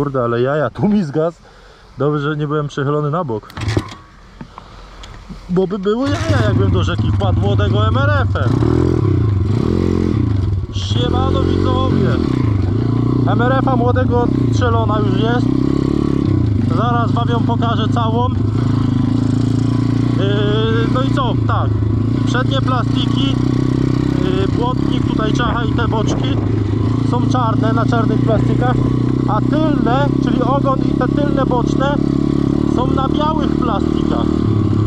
kurde, ale jaja, tu mi zgasł. Dobrze, że nie byłem przechylony na bok. Bo by były jaja, jakbym do rzeki wpadł młodego MRF-em. Siemano widzowie. MRF-a młodego strzelona już jest. Zaraz wam ją pokażę całą. Yy, no i co? Tak. Przednie plastiki, yy, błotnik, tutaj czacha i te boczki są czarne na czarnych plastykach, a tylne, czyli ogon i te tylne boczne są na białych plastikach.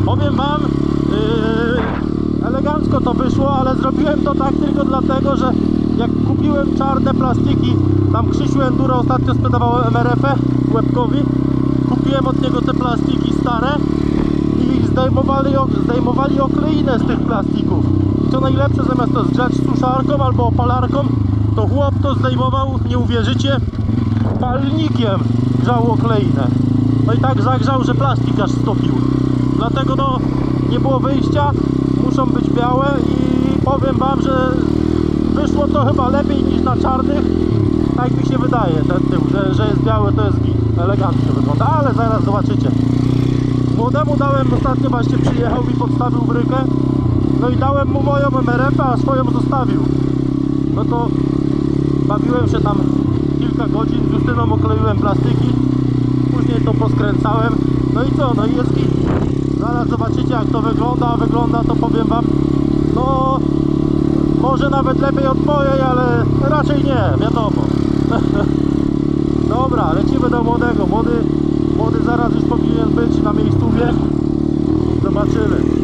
Powiem wam, yy, elegancko to wyszło, ale zrobiłem to tak tylko dlatego, że jak kupiłem czarne plastiki, tam Krzysiu Enduro ostatnio sprzedawał MRF-ę łebkowi, kupiłem od niego te plastiki stare i zdejmowali, zdejmowali okleinę z tych plastików. Co najlepsze, zamiast to zgrzać suszarką albo opalarką, to chłop to zdejmował, nie uwierzycie, palnikiem grzał okleinę. No i tak zagrzał, że plastik aż stopił. Dlatego no nie było wyjścia, muszą być białe i powiem wam, że wyszło to chyba lepiej niż na czarnych. Tak mi się wydaje ten tył, że, że jest biały, to jest git. elegancko wygląda, ale zaraz zobaczycie. Młodemu dałem ostatnio właśnie przyjechał i podstawił brykę. No i dałem mu moją MRF, a swoją zostawił. No to bawiłem się tam kilka godzin, z Justyną okleiłem plastiki. Później to poskręcałem. No i co? No i jest git. Zaraz zobaczycie jak to wygląda, wygląda to powiem wam. No może nawet lepiej od mojej, ale raczej nie, wiadomo. Dobra, lecimy do młodego. Młody, młody zaraz już powinien być na miejscówie. Zobaczymy.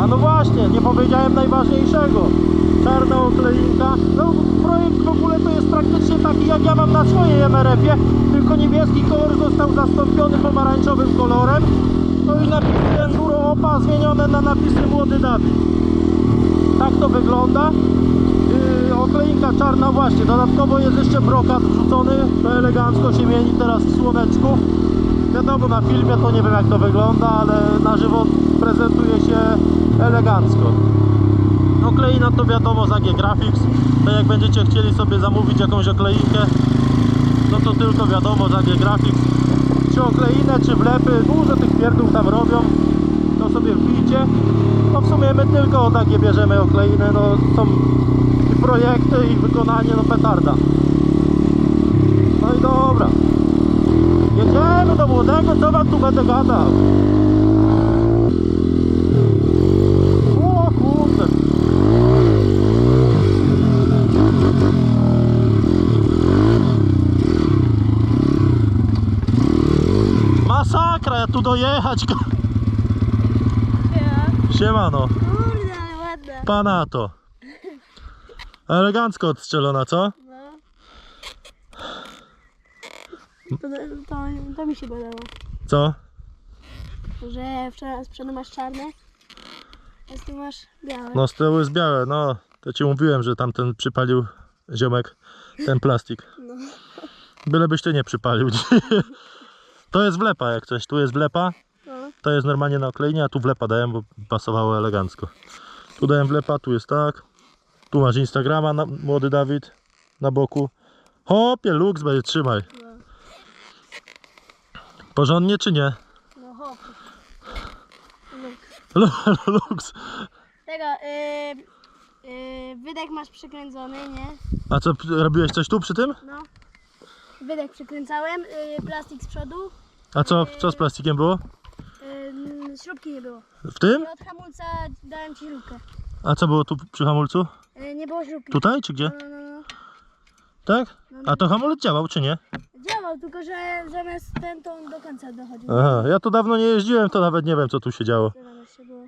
A no właśnie, nie powiedziałem najważniejszego. Czarna okleinka. No projekt w ogóle to jest praktycznie taki jak ja mam na swojej MRF-ie, tylko niebieski kolor został zastąpiony pomarańczowym kolorem. No i napisy Enduro Opa zmienione na napisy Młody Dawid. Tak to wygląda. Yy, okleinka czarna właśnie, dodatkowo jest jeszcze brokat wrzucony, to elegancko się mieni teraz w słoneczku. Wiadomo, na filmie to nie wiem jak to wygląda, ale na żywo prezentuje się elegancko. Okleina to wiadomo z AG Graphics, to jak będziecie chcieli sobie zamówić jakąś okleinkę, no to tylko wiadomo z AG Graphics. Czy okleinę, czy wlepy, dużo tych pierdół tam robią, to sobie wbijcie. No w sumie my tylko AG bierzemy okleinę, no są i projekty i wykonanie, no petarda. No i dobra. Jedziemy do młodego, co wam tu będę gadał? O kurde. Masakra, ja tu dojechać. ko- Siemano, Kurde, ale ładna. pana to. Elegancko odstrzelona, co? No. To, to, to mi się podoba. Co? Że wczoraj z przodu masz czarne, a z tyłu masz białe. No z tyłu jest białe, no. To ci mówiłem, że tamten przypalił ziomek ten plastik. No. Byleby ty nie przypalił. To jest wlepa jak coś, tu jest wlepa, No. to jest normalnie na okleinie, a tu wlepa dałem, bo pasowało elegancko. Tu dałem wlepa, tu jest tak. Tu masz Instagrama, na, młody Dawid, na boku. Hopie, Lux będzie, trzymaj. No. Porządnie czy nie? No hop. Lux. Tego, yy, yy, wydech masz przykręcony, nie? A co, robiłeś coś tu przy tym? No. Wydech przykręcałem, yy, plastik z przodu, A co, co z plastikiem było? yy, śrubki nie było. W tym? I od hamulca dałem ci śrubkę. A co było tu przy hamulcu? Nie było śrubki. Tutaj czy gdzie? No, no, no. Tak? A to hamulec działał czy nie? Działał, tylko że zamiast ten to on do końca dochodził. Aha, ja tu dawno nie jeździłem, to nawet nie wiem co tu się działo. Jeszcze było.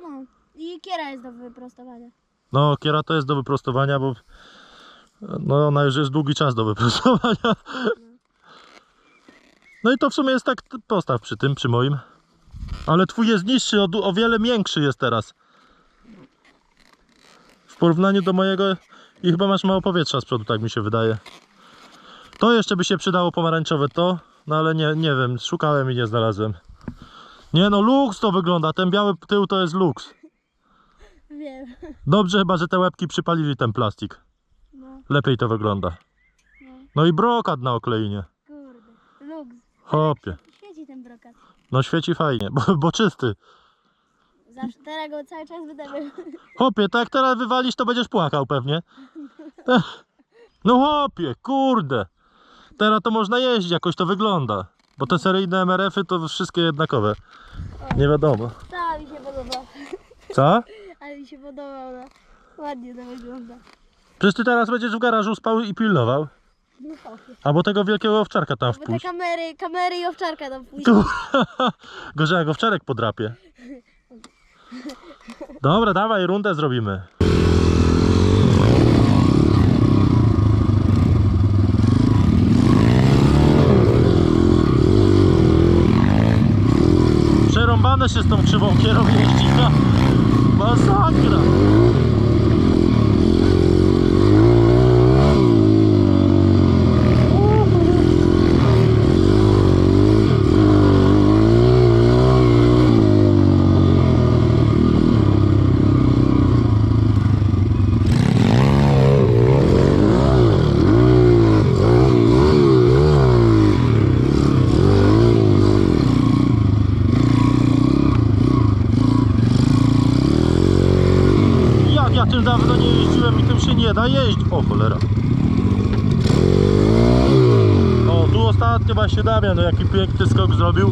No. I kiera jest do wyprostowania. No, kiera to jest do wyprostowania, bo no ona już jest długi czas do wyprostowania. No i to w sumie jest tak, postaw przy tym, przy moim. Ale twój jest niższy, o, o wiele miększy jest teraz. W porównaniu do mojego I chyba masz mało powietrza z przodu, tak mi się wydaje. To jeszcze by się przydało pomarańczowe to, no ale nie, nie wiem, szukałem i nie znalazłem. Nie no, luks to wygląda, ten biały tył to jest luks. Wiem. Dobrze chyba, że te łebki przypalili ten plastik. Lepiej to wygląda. no, i brokat na okleinie. kurde. Hopie. Świeci ten brokat. No świeci fajnie, bo, bo czysty. Zawsze teraz go cały czas wydamy. Hopie, tak jak teraz wywalisz, to będziesz płakał pewnie. No hopie, kurde. Teraz to można jeździć, jakoś to wygląda. Bo te seryjne MRF-y to wszystkie jednakowe. Nie wiadomo. Ta mi się podoba. Co? Ale mi się podoba ona. Ładnie to wygląda. Przecież ty teraz będziesz w garażu spał i pilnował. No hopie. Albo tego wielkiego owczarka tam Bo te wpuść. kamery, kamery i owczarka tam pójdzie. Tu. Gorzej jak owczarek podrapie. Dobra, dawaj, rundę zrobimy. Przerąbane się z tą krzywą kierownicznika. Masakra. Jak ja tym dawno nie jeździłem i tym się nie da. O cholera. O, tu ostatnio właśnie Damian, no jaki piękny skok zrobił.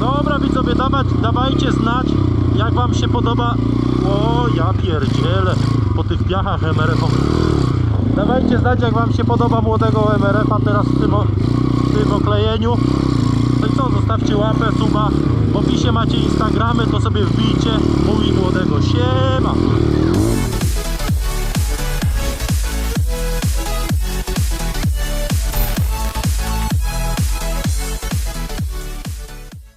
Dobra widzowie, dawać, dawajcie znać jak wam się podoba. O, ja pierdzielę po tych piachach MRF-owych. Dawajcie znać jak wam się podoba młodego MRF-a teraz w tym, w oklejeniu. No i co, zostawcie łapę, suba. W opisie macie Instagramy, to sobie wbijcie. Mój młodego siema.